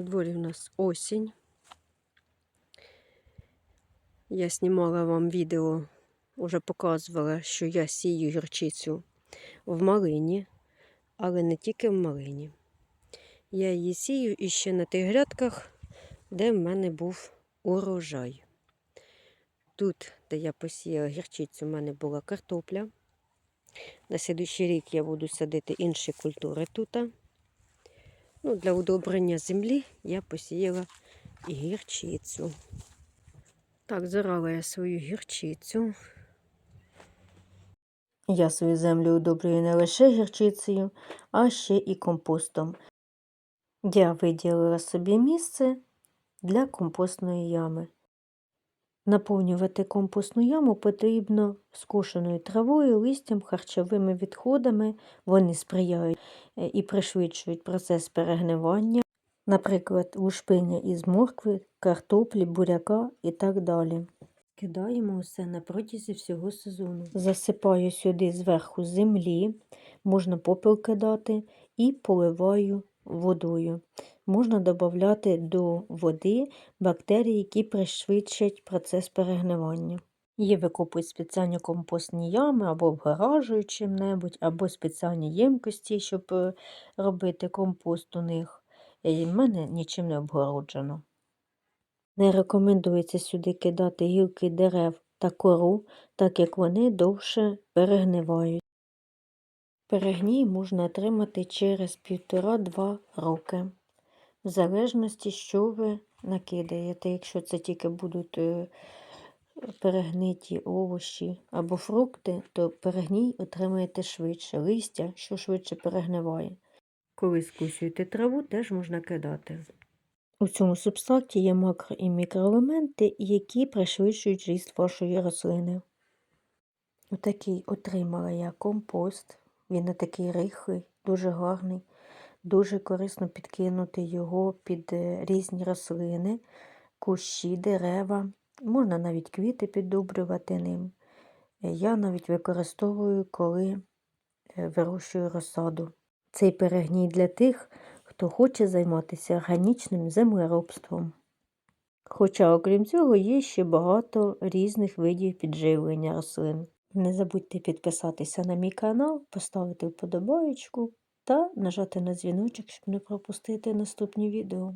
На дворі в нас осінь. Я знімала вам відео, уже показувала, що я сію гірчицю в малині, але не тільки в малині. Я її сію іще на тих грядках, де в мене був урожай. Тут, де я посіяла гірчицю, в мене була картопля. На слідуючий рік я буду садити інші культури тут. Ну, для удобрення землі я посіяла гірчицю. Так, зарала я свою гірчицю. Я свою землю удобрюю не лише гірчицею, а ще і компостом. Я виділила собі місце для компостної ями. Наповнювати компостну яму потрібно скошеною травою, листям, харчовими відходами. Вони сприяють е, і пришвидшують процес перегнивання, наприклад, лушпиня із моркви, картоплі, буряка і так далі. Кидаємо усе на протязі всього сезону. Засипаю сюди зверху землі, можна попіл кидати і поливаю водою. Можна додати до води бактерії, які пришвидшать процес перегнивання. Є викопують спеціальні компостні ями або обгаражують чим-небудь, або спеціальні ємкості, щоб е, робити компост у них. І в мене нічим не обгороджено. Не рекомендується сюди кидати гілки дерев та кору, так як вони довше перегнивають. Перегній можна отримати через півтора-два роки, в залежності, що ви накидаєте. Якщо це тільки будуть е, перегниті овочі або фрукти, то перегній отримаєте швидше. Листя, що швидше перегниває. Коли скусюєте траву, теж можна кидати. У цьому субстраті є макро і мікроелементи, які пришвидшують ріст вашої рослини. Отакий отримала я компост. Він не такий рихлий, дуже гарний. Дуже корисно підкинути його під е, різні рослини, кущі, дерева. Можна навіть квіти піддобрювати ним. Е, Я навіть використовую, коли е, вирощую розсаду. Цей перегній для тих, хто хоче займатися органічним землеробством. Хоча, окрім цього, є ще багато різних видів підживлення рослин. Не забудьте підписатися на мій канал, поставити вподобаєчку та нажати на дзвіночок, щоб не пропустити наступні відео.